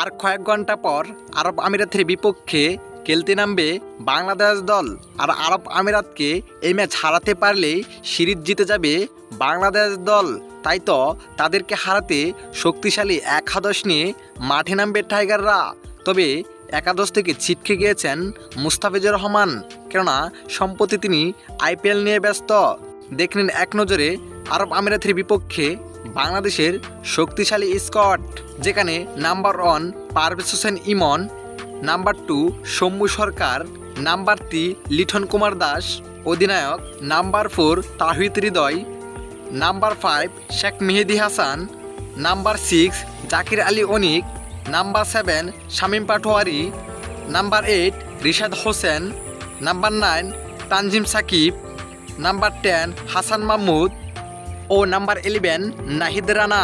আর কয়েক ঘণ্টা পর আরব আমিরাতের বিপক্ষে খেলতে নামবে বাংলাদেশ দল। আর আরব আমিরাতকে এই ম্যাচ হারাতে পারলেই সিরিজ জিতে যাবে বাংলাদেশ দল। তাই তো তাদেরকে হারাতে শক্তিশালী একাদশ নিয়ে মাঠে নামবে টাইগাররা। তবে একাদশ থেকে ছিটকে গিয়েছেন মুস্তাফিজুর রহমান। কেননা সম্প্রতি তিনি আইপিএল নিয়ে ব্যস্ত। দেখলেন এক নজরে আরব আমিরাতের বিপক্ষে বাংলাদেশের শক্তিশালী স্কট যেখানে number one Parvez Hossain Emon number two Soumya Sarkar number three Liton Kumar Das, অধিনায়ক number four Towhid Hridoy number five Sheikh Mehedi Hasan number six Jaker Ali Anik number seven Shamim Patwari number eight Rishad Hossain number nine Tanzim Sakib number ten Hasan Mahmud ও number eleven Nahid Rana